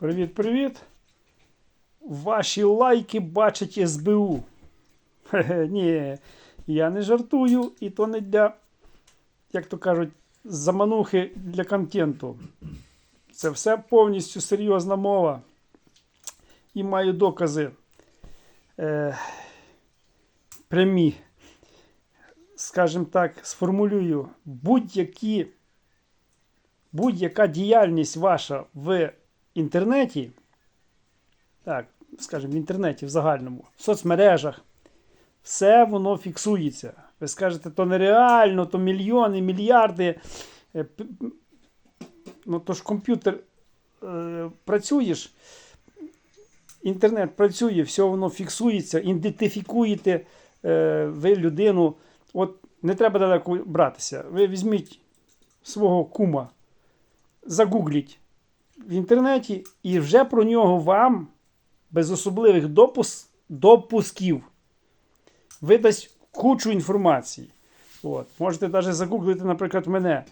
Привіт-привіт. Ваші лайки бачить СБУ. Ні, я не жартую, і то не для, як то кажуть, заманухи для контенту. Це все повністю серйозна мова. І маю докази е, прямі. Скажімо так, сформулюю, будь-які будь-яка діяльність ваша в інтернеті, так, скажімо, в інтернеті в загальному, в соцмережах, все воно фіксується. Ви скажете, то нереально, то мільйони, мільярди. Е, Ну, то ж комп'ютер е, працюєш, інтернет працює, все воно фіксується, ідентифікуєте е, ви людину. От не треба далеко братися. Ви візьміть свого кума, загугліть в інтернеті, і вже про нього вам без особливих допус, допусків видасть кучу інформації. От. Можете навіть загуглити, наприклад, мене.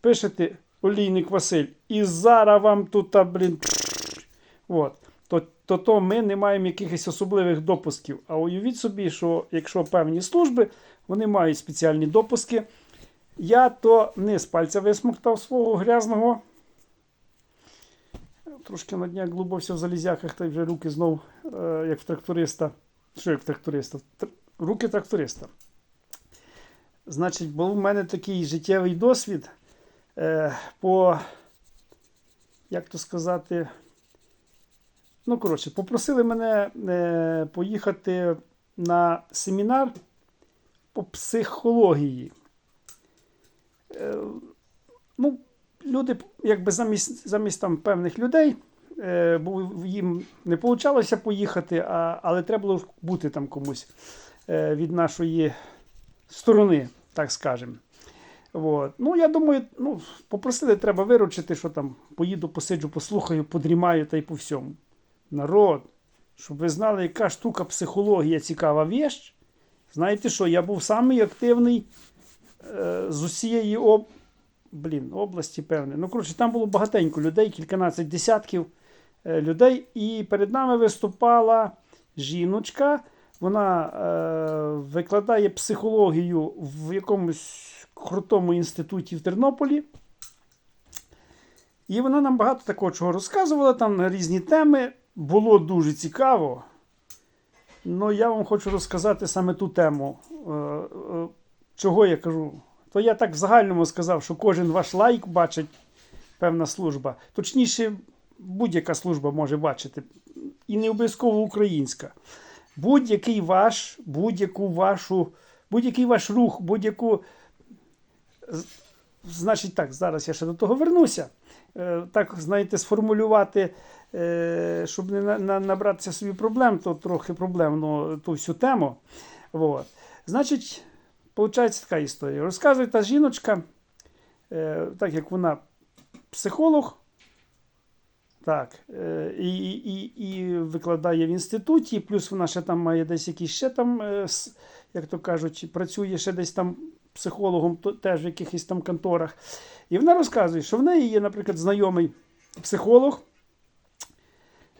Пишете Олійник Василь, і зараз вам тут, блін, от. То, то, ми не маємо якихось особливих допусків. А уявіть собі, що якщо певні служби, вони мають спеціальні допуски. Я то не з пальця висмоктав свого грязного. Трошки на днях глибався в залізяках, та й вже руки знов, е, як в тракториста. Що як в тракториста? Тр- Руки тракториста. Значить, був у мене такий життєвий досвід е, по, як то сказати, ну, коротше, попросили мене е, поїхати на семінар по психології. Ну, люди, якби замість, замість там певних людей, е, бо їм не вийшло поїхати, а, але треба було бути там комусь е, від нашої сторони, так скажемо. От. Ну, я думаю, ну, попросили, треба виручити, що там поїду, посиджу, послухаю, подрімаю та й по всьому. Народ, щоб ви знали, яка штука психологія цікава віч. Знаєте що, я був самий активний е, з усієї об... Блін, області, певне. Ну, коротше, там було багатенько людей, кільканадцять десятків е, людей. І перед нами виступала жіночка. Вона е, викладає психологію в якомусь крутому інституті в Тернополі. І вона нам багато такого чого розказувала там на різні теми. Було дуже цікаво. Ну, я вам хочу розказати саме ту тему. Е, е, чого я кажу? То я так в загальному сказав, що кожен ваш лайк бачить певна служба. Точніше, будь-яка служба може бачити. І не обов'язково українська. Будь-який ваш, будь-яку вашу, будь-який ваш рух, будь-яку. Значить так, зараз я ще до того вернуся. Е, Так, знаєте, сформулювати, е, щоб не на- на- набратися собі проблем, то трохи проблемно ту всю тему. От. Значить, виходить така історія. Розказує та жіночка, е, так як вона психолог, так, е, і, і, і викладає в інституті, плюс вона ще там має десь якісь ще там, е, як то кажуть, працює ще десь там психологом, то, теж в якихось там конторах. І вона розказує, що в неї є, наприклад, знайомий психолог,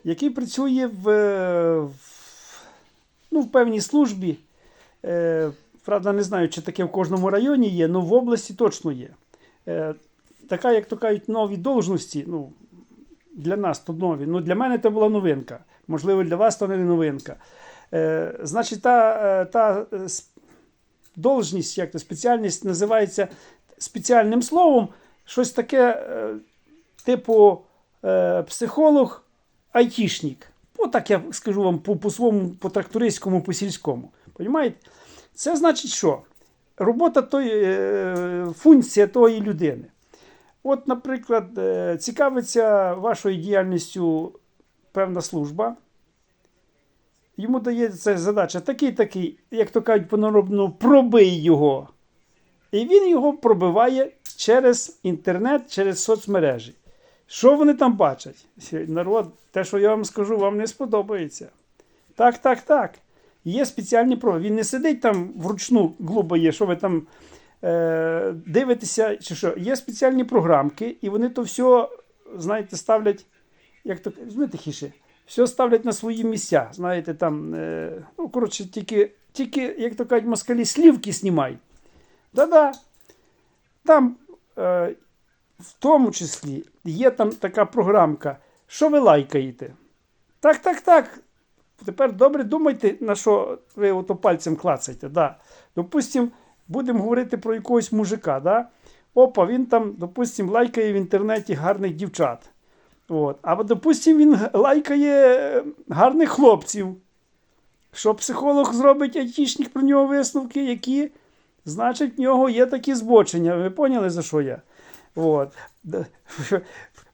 який працює в, в, ну, в певній службі. Е, правда, не знаю, чи таке в кожному районі є, але в області точно є. Е, така, як то кажуть, нові должності, ну, для нас то нові. Ну, для мене це була новинка. Можливо, для вас то не новинка. Е, значить, та, е, та е, должність, як то спеціальність називається спеціальним словом, щось таке, е, типу е, психолог, айтішник. Отак я скажу вам по, по трактористському, по сільському. Понімаєте? Це значить, що робота тої, е, функція тої людини. От, наприклад, е, цікавиться вашою діяльністю певна служба. Йому дається задача такий-такий, як то кажуть по-народному, пробий його. І він його пробиває через інтернет, через соцмережі. Що вони там бачать? Народ, те, що я вам скажу, вам не сподобається. Так, так, так. Є спеціальні проби. Він не сидить там вручну глубоє, що ви там е, дивитеся, чи що. Є спеціальні програмки, і вони то все, знаєте, ставлять як то візьми тихіше, все ставлять на свої місця. Знаєте, там, е, ну, коротше, тільки, тільки, як то кажуть, москалі слівки знімають. Да-да. Там е, в тому числі є там така програмка, що ви лайкаєте. Так, так, так. Тепер добре думайте, на що ви ото пальцем клацаєте. Да. Допустим, будемо говорити про якогось мужика. Да? Опа, він там, допустим, лайкає в інтернеті гарних дівчат. От. А допустим, він лайкає е, гарних хлопців. Що психолог зробить айтішник про нього висновки, які, значить, в нього є такі збочення. Ви поняли, за що я? От.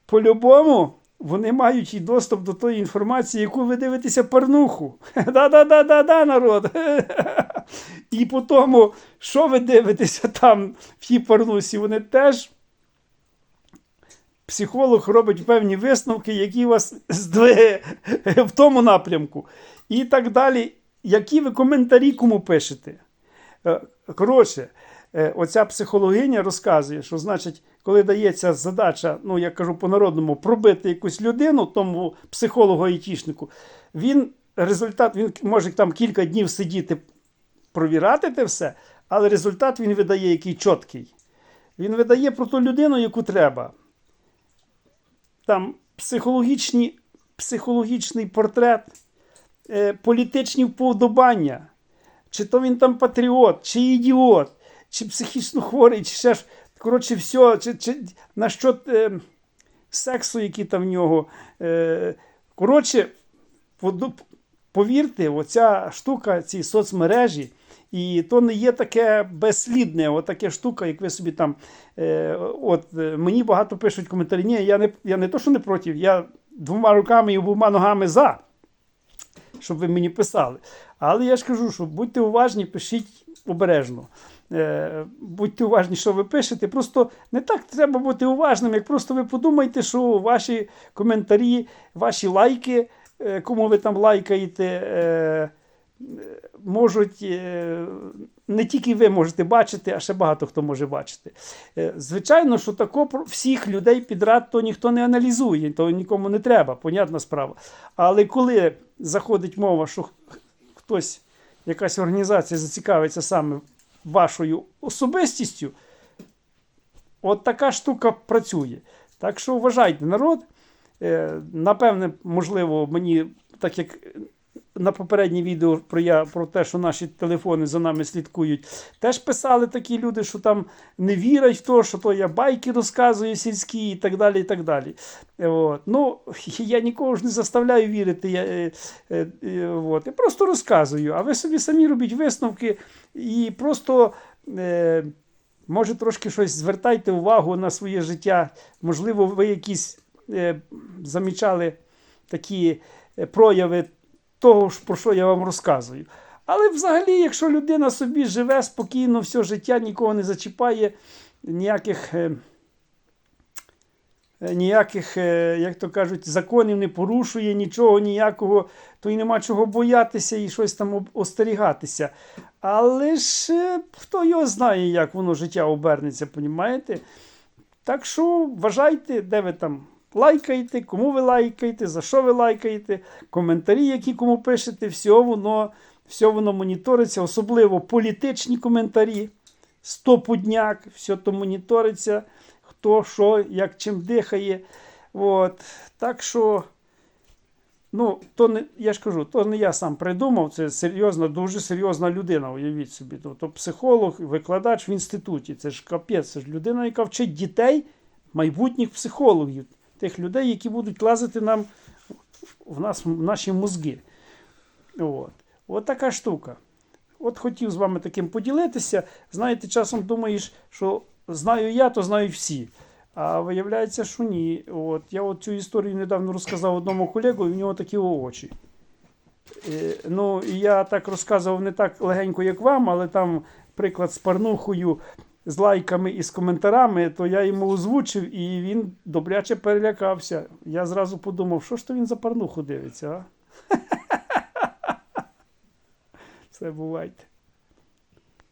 По-любому, вони мають і доступ до тої інформації, яку ви дивитеся порнуху. Да-да-да-да-да, народ. І по тому, що ви дивитеся там в тій порнусі, вони теж. Психолог робить певні висновки, які вас здвиє в тому напрямку. І так далі. Які ви коментарі кому пишете? Е, Коротше, оця психологиня розказує, що значить, коли дається задача, ну я кажу по-народному, пробити якусь людину, тому психологу айтішнику, він результат, він може там кілька днів сидіти, провірати те все, але результат він видає який чіткий. Він видає про ту людину, яку треба. Там психологічні, психологічний портрет, е, політичні вподобання. Чи то він там патріот, чи ідіот, чи психічно хворий, чи ще ж. Коротше, все, чи, чи на що е, сексу, який там в нього. Е, коротше, повірте, оця штука, ці соцмережі, і то не є таке безслідне, отаке штука, як ви собі там. Е, от е, мені багато пишуть коментарі. Ні, я не, я не то, що не проти, я двома руками і обома ногами за щоб ви мені писали. Але я ж кажу, що будьте уважні, пишіть обережно. Е, будьте уважні, що ви пишете. Просто не так треба бути уважним, як просто ви подумайте, що ваші коментарі, ваші лайки, е, кому ви там лайкаєте, е, можуть. Не тільки ви можете бачити, а ще багато хто може бачити. Е, Звичайно, що тако всіх людей підряд то ніхто не аналізує, то нікому не треба, понятна справа. Але коли заходить мова, що хтось, якась організація зацікавиться саме вашою особистістю, от така штука працює. Так що вважайте, народ. Е, Напевне, можливо, мені, так як на попереднє відео про, я, про те, що наші телефони за нами слідкують, теж писали такі люди, що там не вірять в те, що то я байки розказую сільські і так далі. і так далі. Е, От. Ну, я нікого ж не заставляю вірити. Я, е, е, е, от. я просто розказую, а ви собі самі робіть висновки і просто. Е, Може, трошки щось звертайте увагу на своє життя. Можливо, ви якісь е, замічали такі е, прояви того, про що я вам розказую. Але взагалі, якщо людина собі живе спокійно все життя, нікого не зачіпає, ніяких, е, е, ніяких е, як то кажуть, законів не порушує, нічого ніякого, то й нема чого боятися і щось там остерігатися. Але ж хто його знає, як воно життя обернеться, понімаєте? Так що вважайте, де ви там лайкаєте, кому ви лайкаєте, за що ви лайкаєте, коментарі, які кому пишете, все воно, все воно моніториться, особливо політичні коментарі, стопудняк, все то моніториться, хто що, як чим дихає. От. Так що. Ну, то не, я ж кажу, то не я сам придумав, це серйозна, дуже серйозна людина, уявіть собі. Тобто психолог, викладач в інституті. Це ж капець, це ж людина, яка вчить дітей, майбутніх психологів, тих людей, які будуть лазити нам в, нас, в наші мозги. От. От така штука. От хотів з вами таким поділитися. Знаєте, часом думаєш, що знаю я, то знають всі. А виявляється, що ні. От, я от цю історію недавно розказав одному колегу, і в нього такі очі. Е, ну, я так розказував не так легенько, як вам, але там приклад з парнухою, з лайками і з коментарами, то я йому озвучив, і він добряче перелякався. Я зразу подумав, що ж то він за парнуху дивиться, а? Все бувайте.